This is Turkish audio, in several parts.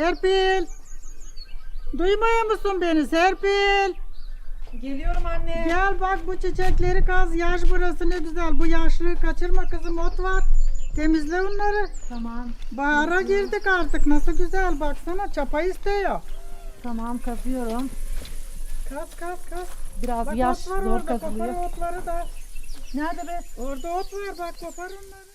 Serpil. Duymuyor musun beni Serpil? Geliyorum anne. Gel bak bu çiçekleri kaz. Yaş burası ne güzel. Bu yaşlığı kaçırma kızım ot var. Temizle onları. Tamam. Bahara girdik artık. Nasıl güzel baksana çapa istiyor. Tamam kazıyorum. Kaz kaz kaz. Biraz Bak yaş zor orada. kazılıyor. Kopar otları da. Nerede be? Orada ot var bak kopar onları.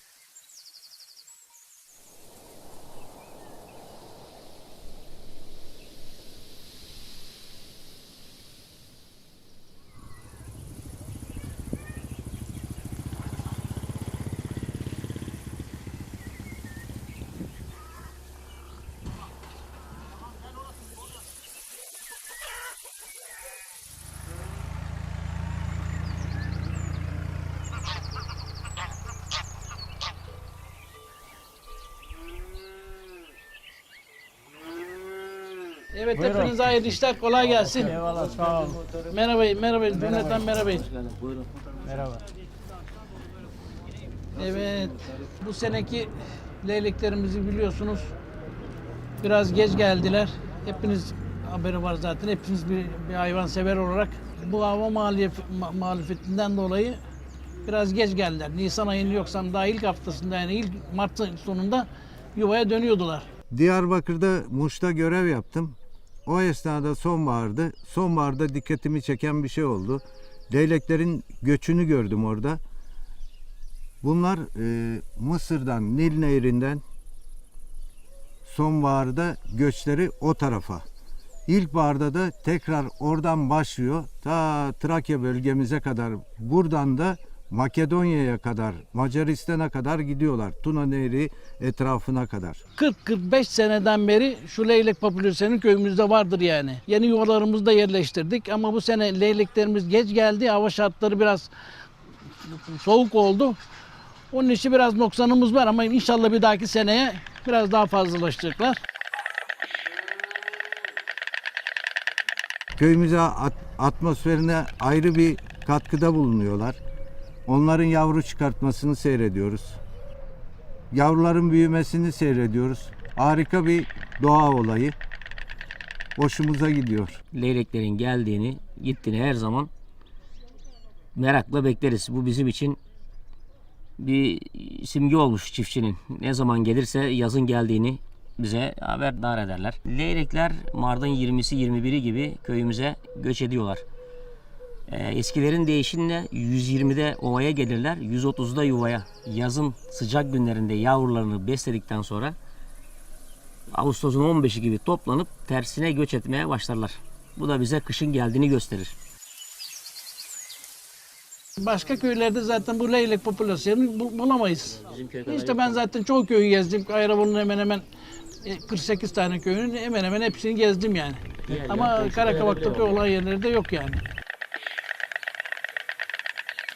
Evet hepinize hayırlı işler kolay gelsin. Eyvallah sağ olun. Merhaba, merhaba, cümleten merhaba. Merhaba. Evet, bu seneki leyleklerimizi biliyorsunuz. Biraz geç geldiler. Hepiniz haberi var zaten. Hepiniz bir, bir hayvan sever olarak bu hava maliyef, ma- muhalefetinden dolayı biraz geç geldiler. Nisan ayının yoksam daha ilk haftasında yani ilk Mart sonunda yuvaya dönüyordular. Diyarbakır'da Muş'ta görev yaptım. O esnada sonbahardı. Sonbaharda dikkatimi çeken bir şey oldu. Leyleklerin göçünü gördüm orada. Bunlar e, Mısır'dan, Nil Nehri'nden sonbaharda göçleri o tarafa. İlkbaharda da tekrar oradan başlıyor. Ta Trakya bölgemize kadar. Buradan da Makedonya'ya kadar, Macaristan'a kadar gidiyorlar. Tuna Nehri etrafına kadar. 40-45 seneden beri şu leylek popülasyonu köyümüzde vardır yani. Yeni yuvalarımızı da yerleştirdik ama bu sene leyleklerimiz geç geldi. Hava şartları biraz soğuk oldu. Onun için biraz noksanımız var ama inşallah bir dahaki seneye biraz daha fazlalaşacaklar. Köyümüze at- atmosferine ayrı bir katkıda bulunuyorlar. Onların yavru çıkartmasını seyrediyoruz. Yavruların büyümesini seyrediyoruz. Harika bir doğa olayı. Hoşumuza gidiyor. leyleklerin geldiğini, gittiğini her zaman merakla bekleriz. Bu bizim için bir simge olmuş çiftçinin. Ne zaman gelirse yazın geldiğini bize haberdar ederler. Leylekler Mart'ın 20'si 21'i gibi köyümüze göç ediyorlar. Ee, eskilerin deyişinle 120'de ovaya gelirler, 130'da yuvaya. Yazın sıcak günlerinde yavrularını besledikten sonra Ağustos'un 15'i gibi toplanıp tersine göç etmeye başlarlar. Bu da bize kışın geldiğini gösterir. Başka köylerde zaten bu leylek popülasyonu bul- bulamayız. İşte ben zaten çoğu köyü gezdim. Ayrabol'un hemen hemen e, 48 tane köyünün hemen hemen hepsini gezdim yani. Ama Karakavak'taki olan yerlerde yok yani.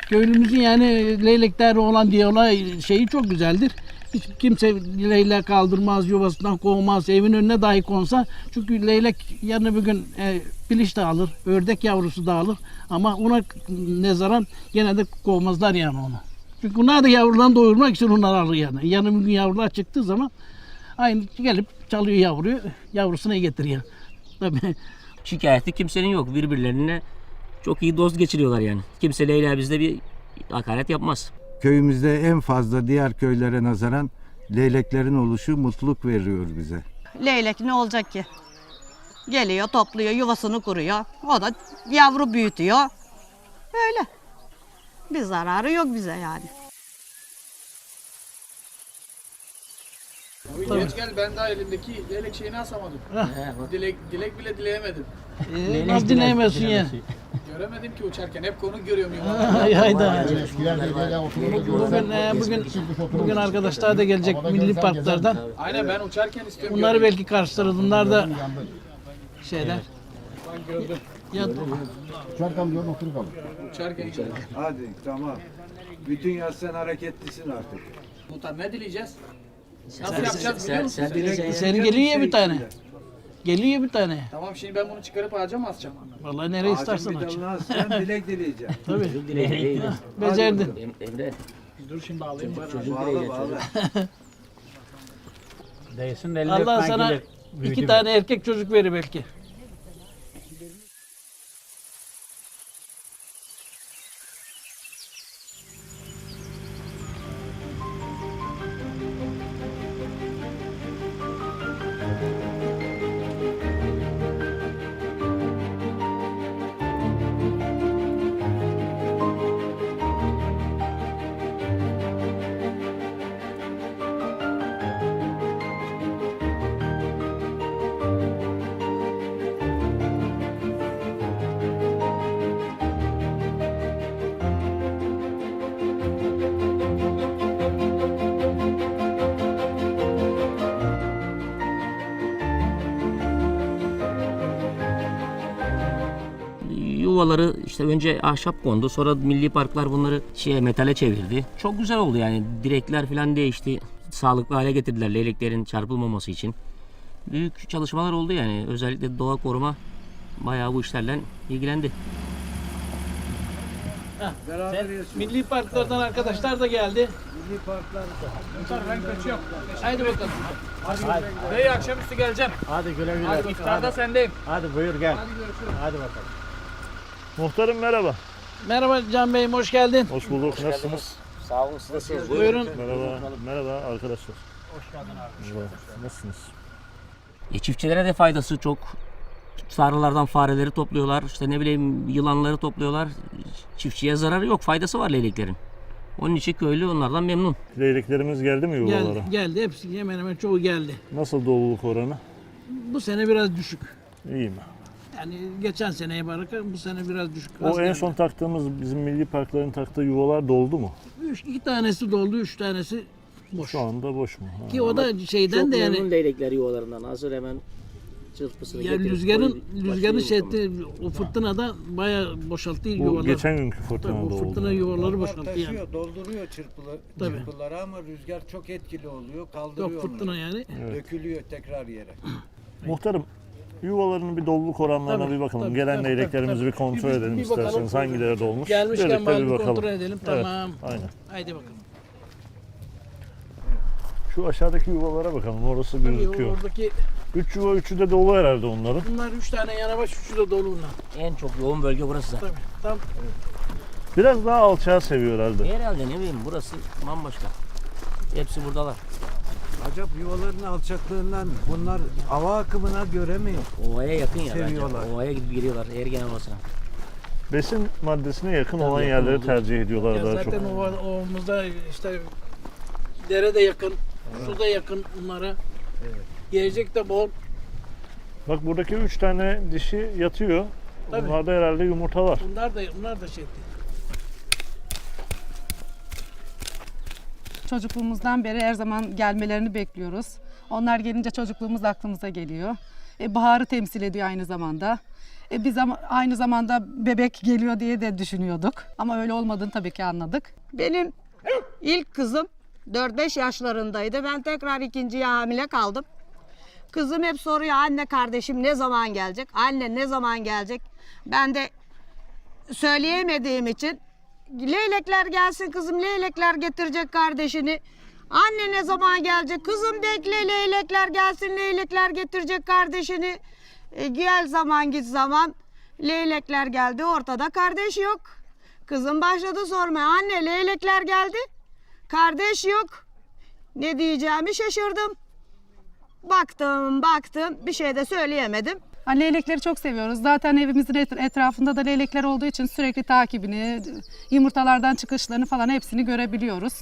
Köylümüzün yani leylekler olan olay şeyi çok güzeldir. Hiç kimse leylek kaldırmaz, yuvasından kovmaz, evin önüne dahi konsa. Çünkü leylek yarın bir gün e, piliç de alır, ördek yavrusu da alır. Ama ona nezaran gene de kovmazlar yani onu. Çünkü onlar da yavrularını doyurmak için onlar alır yani. Yarın bir gün yavrular çıktığı zaman aynı gelip çalıyor yavruyu, yavrusuna getiriyor. Tabii. Şikayeti kimsenin yok. Birbirlerine çok iyi dost geçiriyorlar yani. Kimse Leyla bizde bir hakaret yapmaz. Köyümüzde en fazla diğer köylere nazaran leyleklerin oluşu mutluluk veriyor bize. Leylek ne olacak ki? Geliyor, topluyor, yuvasını kuruyor. O da yavru büyütüyor. Öyle. Bir zararı yok bize yani. Geç gel ben daha elimdeki leylek şeyini asamadım. dilek, dilek bile dileyemedim. Ee, nasıl dinleyemezsin yani? Göremedim ki uçarken hep konu görüyorum ya. Ay hayda. Bugün, e, bugün, bugün arkadaşlar da gelecek milli parklardan. Aynen ben uçarken istiyorum. Bunları belki karşılarız. Bunlar da şeyler. Ben gördüm. Ya, Uçarken Hadi tamam. Bütün yaz sen hareketlisin artık. Muhtar ne dileyeceğiz? Nasıl yapacağız biliyor musun? sen? senin geliyor ya bir tane. Geliyor bir tane. Tamam şimdi ben bunu çıkarıp ağaca mı asacağım? Vallahi nereye istersen aç. sen dilek dileyeceksin. Tabii. Becerdin. Emre Dur şimdi alayım bana. Bağla bağla. Değsin de elini Allah öpmen sana gelir. İki tane erkek çocuk verir belki. Yuvaları işte önce ahşap kondu. Sonra milli parklar bunları şeye metale çevirdi. Çok güzel oldu yani. Direkler falan değişti. Sağlıklı hale getirdiler leyleklerin çarpılmaması için. Büyük çalışmalar oldu yani. Özellikle doğa koruma bayağı bu işlerle ilgilendi. Milli parklardan arkadaşlar da geldi. Milli parklar Ben kaçıyorum. Haydi bakalım. Bey akşamüstü geleceğim. Hadi güle güle. Hadi iftarda sendeyim. Hadi buyur gel. Hadi bakalım. Muhtarım merhaba. Merhaba Can Bey'im hoş geldin. Hoş bulduk. Nasılsınız? Sağ olun siz nasılsınız? Buyurun. Merhaba. Merhaba arkadaşlar. Hoş geldin abi. Nasılsınız? E, çiftçilere de faydası çok. Sarılardan fareleri topluyorlar. İşte ne bileyim yılanları topluyorlar. Çiftçiye zararı yok. Faydası var leyleklerin. Onun için köylü onlardan memnun. Leyleklerimiz geldi mi yuvalara? Geldi, geldi. Hepsi hemen hemen çoğu geldi. Nasıl doluluk oranı? Bu sene biraz düşük. İyi mi? Yani geçen seneye bırakın bu sene biraz düşük. O en son taktığımız bizim milli parkların taktığı yuvalar doldu mu? Üç, iki tanesi doldu, üç tanesi boş. Şu anda boş mu? Ha. Ki o da şeyden Çok de memnun yani leylekler yuvalarından. Hazır hemen çırpısını ya getirip rüzgarın koyup rüzgarın başlıyor şey etti, o fırtınada bayağı boşalttı Bu yuvalar. geçen günkü Tabii fırtınada o oldu. fırtına yuvaları Onlar boşalttı yani. taşıyor, dolduruyor çırpılı, Tabii. çırpıları ama rüzgar çok etkili oluyor, kaldırıyor Yok fırtına onları. yani. Dökülüyor tekrar yere. Muhtarım yuvalarının bir doluluk oranlarına Tabii, bir bakalım. tabii, Gelen tabii, leyleklerimizi tabii, bir kontrol. Bir- edelim bir bakalım. isterseniz. Hangileri dolmuş? Gelmişken Birlikte bir bakalım. kontrol edelim. Evet, Tamam. aynen. Haydi bakalım. Şu aşağıdaki yuvalara bakalım. Orası Tabii gözüküyor. oradaki Üç yuva üçü de dolu herhalde onların. bunlar üç tane yanabaş, üçü de dolu bunlar. En çok yoğun bölge burası zaten. Tabii. Tam Biraz daha alçağı seviyor herhalde. Herhalde ne bileyim burası bambaşka. Hepsi buradalar. Acaba yuvaların alçaklığından bunlar hava akımına göre mi? Ovaya yakın ya Seviyorlar. bence. Ovaya gidip giriyorlar Ergen Ovası'na. Besin maddesine yakın olan yakın yerleri olduğu tercih ediyorlar ya daha çok. zaten ova, ovamızda işte dere de yakın, su da yakın bunlara. Gelecek de bol. Bak buradaki üç tane dişi yatıyor. Tabii. Onlarda herhalde yumurta var. Bunlar da bunlar da şey Çocukluğumuzdan beri her zaman gelmelerini bekliyoruz. Onlar gelince çocukluğumuz aklımıza geliyor. E, baharı temsil ediyor aynı zamanda. E, biz ama aynı zamanda bebek geliyor diye de düşünüyorduk. Ama öyle olmadığını tabii ki anladık. Benim ilk kızım 4-5 yaşlarındaydı. Ben tekrar ikinciye hamile kaldım. Kızım hep soruyor anne kardeşim ne zaman gelecek? Anne ne zaman gelecek? Ben de söyleyemediğim için leylekler gelsin kızım leylekler getirecek kardeşini. Anne ne zaman gelecek? Kızım bekle leylekler gelsin leylekler getirecek kardeşini. E, gel zaman git zaman leylekler geldi ortada kardeş yok. Kızım başladı sormaya anne leylekler geldi. Kardeş yok. Ne diyeceğimi şaşırdım. Baktım baktım bir şey de söyleyemedim. Ha, leylekleri çok seviyoruz. Zaten evimizin et- etrafında da leylekler olduğu için sürekli takibini, yumurtalardan çıkışlarını falan hepsini görebiliyoruz.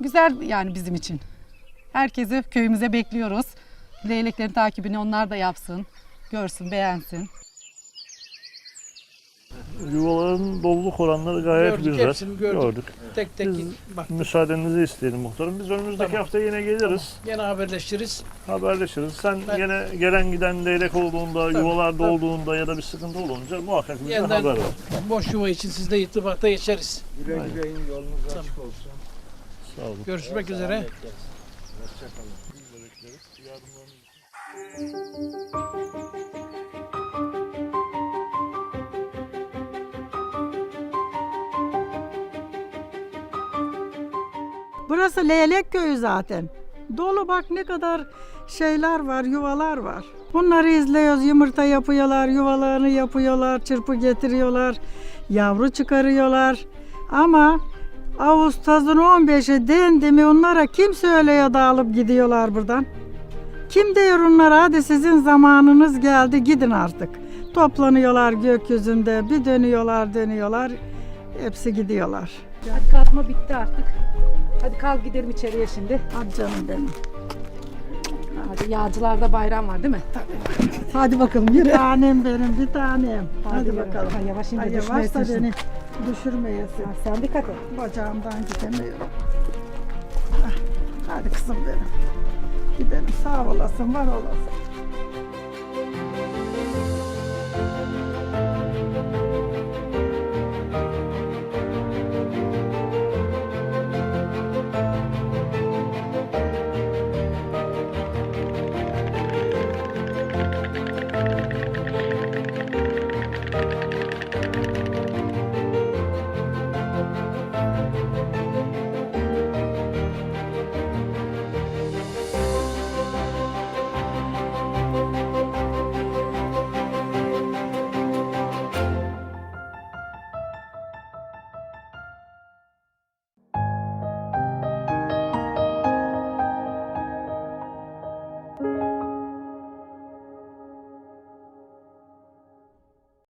Güzel yani bizim için. Herkesi köyümüze bekliyoruz. Leyleklerin takibini onlar da yapsın, görsün, beğensin. Yuvaların doluluk oranları gayet Gördük, güzel. hepsini gördük. Tek tek Biz bak müsaadenizi isteyelim muhtarım. Biz önümüzdeki Tamam. hafta yine geliriz. gene haberleşiriz. Haberleşiriz. Sen Ben- yine gelen giden leylek olduğunda, Tabii, yuvalar tabii. dolduğunda ya da bir sıkıntı olunca muhakkak bize Yeniden haber ver. boş yuva için sizle irtibata geçeriz. Güle güle yolunuz açık olsun. Sağ olun. Görüşmek üzere. Burası Leylek Köyü zaten. Dolu bak ne kadar şeyler var, yuvalar var. Bunları izliyoruz. Yumurta yapıyorlar, yuvalarını yapıyorlar, çırpı getiriyorlar, yavru çıkarıyorlar. Ama Ağustos'un 15'i dendi mi onlara kim söylüyor da alıp gidiyorlar buradan? Kim diyor onlara hadi sizin zamanınız geldi gidin artık. Toplanıyorlar gökyüzünde bir dönüyorlar dönüyorlar hepsi gidiyorlar. Kalkma bitti artık. Hadi kalk gidelim içeriye şimdi. Hadi canım benim. Hadi yağcılarda bayram var değil mi? Hadi bakalım bir tanem benim bir tanem. Hadi, yürü. bakalım. Ha, yavaş in de Ay, yavaş da düşmeyesin. beni düşürmeyesin. Sen dikkat et. Bacağımdan gidemiyorum. Ah, Hadi kızım benim. Gidelim sağ olasın var olasın.